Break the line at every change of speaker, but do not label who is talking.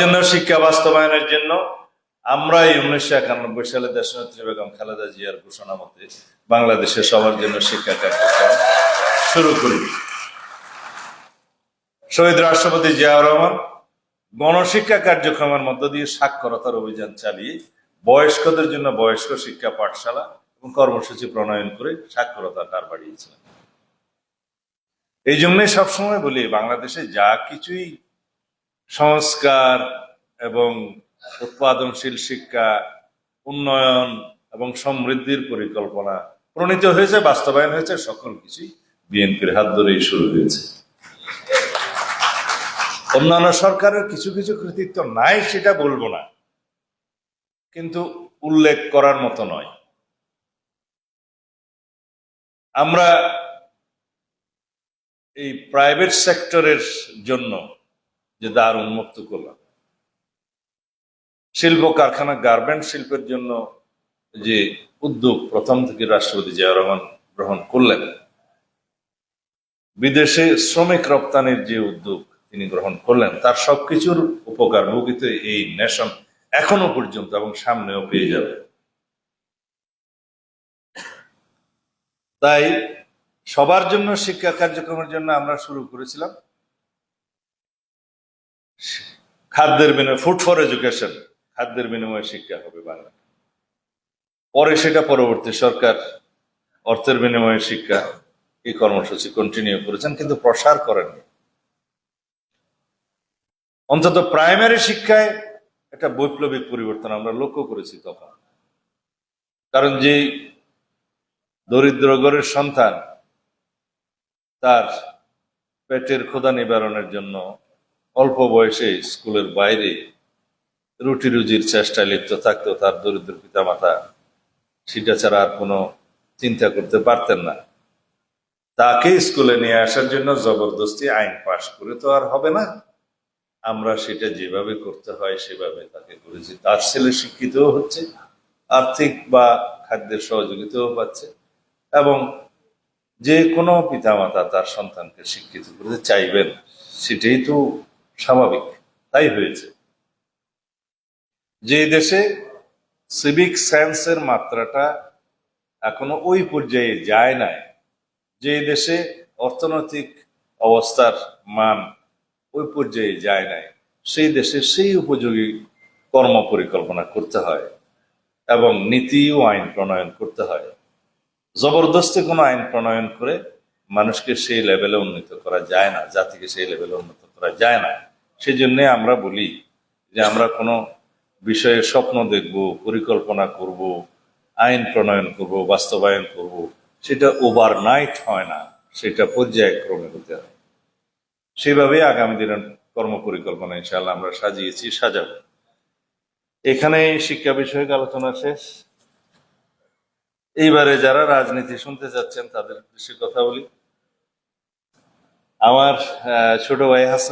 জন্য শিক্ষা বাস্তবায়নের জন্য। আমরাই উনিশশো একানব্বই সালে দেশনেত্রী বেগম খালেদা জিয়ার ঘোষণা মতে বাংলাদেশের সবার জন্য শিক্ষা কার্যক্রম শুরু করি। শহীদ রাষ্ট্রপতি জিয়াউর রহমান, গণশিক্ষা কার্যক্রমের মধ্য দিয়ে সাক্ষরতার অভিযান চালিয়ে বয়স্কদের জন্য বয়স্ক শিক্ষা পাঠশালা এবং কর্মসূচি প্রণয়ন করে সাক্ষরতার হার বাড়িয়েছিলেন। এই জন্যই সবসময় বলি, বাংলাদেশে যা কিছুই সংস্কার এবং উৎপাদনশীল শিক্ষা, উন্নয়ন এবং সমৃদ্ধির পরিকল্পনা প্রণীত হয়েছে, বাস্তবায়ন হয়েছে, সকল কিছুই বিএনপির হাত ধরেই শুরু হয়েছে। অন্যান্য সরকারের কিছু কিছু কৃতিত্ব নাই, সেটা বলব না। কিন্তু উল্লেখ করার মতো নয়। আমরা এই প্রাইভেট সেক্টরের জন্য যে দ্বার উন্মুক্ত করলাম। শিল্প কারখানা গার্মেন্ট শিল্পের জন্য যে উদ্যোগ প্রথম থেকে রাষ্ট্রপতি জিয়া রহমান গ্রহণ করলেন, বিদেশে শ্রমিক রপ্তানির যে উদ্যোগ তিনি গ্রহণ করলেন, তার সবকিছুর উপকার ভোগিত এই নেশন এখনও পর্যন্ত এবং সামনেও পেয়ে যাবে। তাই সবার জন্য শিক্ষা কার্যক্রমের জন্য আমরা শুরু করেছিলাম। খাদ্যের বিনিময়ে ফুড ফর এডুকেশন খাদ্যের বিনিময়ে শিক্ষা হবে বাংলা পরে সেটা পরবর্তী সরকার অর্থের বিনিময়ে শিক্ষা এই কর্মসূচি কন্টিনিউ করেছেন, কিন্তু প্রসার করেননি। অন্তত প্রাইমারি শিক্ষায় একটা বৈপ্লবিক পরিবর্তন আমরা লক্ষ্য করেছি তখন। কারণ যে দরিদ্র ঘরের সন্তান তার পেটের ক্ষুধা নিবারণের জন্য অল্প বয়সে স্কুলের বাইরে রুটি রুজির চেষ্টায় লিপ্ত থাকতো তার দরিদ্র পিতামাতা সেটা ছাড়া আর কোনো চিন্তা করতে পারতেন না। তাকে স্কুলে নিয়ে আসার জন্য জবরদস্তি আইন পাশ করে তো আর হবে না। আমরা সেটা যেভাবে করতে হয় সেভাবে তাকে করেছি। তার ছেলে শিক্ষিতও হচ্ছে, আর্থিক বা খাদ্যের সহযোগিতাও পাচ্ছে এবং যে কোনো পিতামাতা তার সন্তানকে শিক্ষিত করতে চাইবেন, সেটাই তো স্বাভাবিক, তাই হয়েছে। যে দেশে সিভিক সেন্সের মাত্রাটা এখনও ওই পর্যায়ে যায় নাই যে দেশে অর্থনৈতিক অবস্থার মান ওই পর্যায়ে যায় নাই, সেই দেশে সেই উপযোগী কর্ম পরিকল্পনা করতে হয় এবং নীতি ও আইন প্রণয়ন করতে হয়। জবরদস্তি কোনো আইন প্রণয়ন করে মানুষকে সেই লেভেলে উন্নীত করা যায় না, জাতিকে সেই লেভেলে উন্নত করা যায় না। সেই জন্যে আমরা বলি যে আমরা কোনো বিষয়ে স্বপ্ন দেখব, পরিকল্পনা করব, আইন প্রণয়ন করব, বাস্তবায়ন করব, সেটা ওভারনাইট হয় না, সেটা পর্যায়ক্রমে হতে হয় সেভাবে আগামী দিনের কর্ম পরিকল্পনা ইনশাআল্লাহ আমরা সাজিয়েছি, সাজাবো। এখানে শিক্ষা বিষয়ক আলোচনা শেষ। এইবারে যারা রাজনীতি শুনতে যাচ্ছেন তাদের উদ্দেশ্যে কথা বলি। আমার ছোট ভাই হাসনা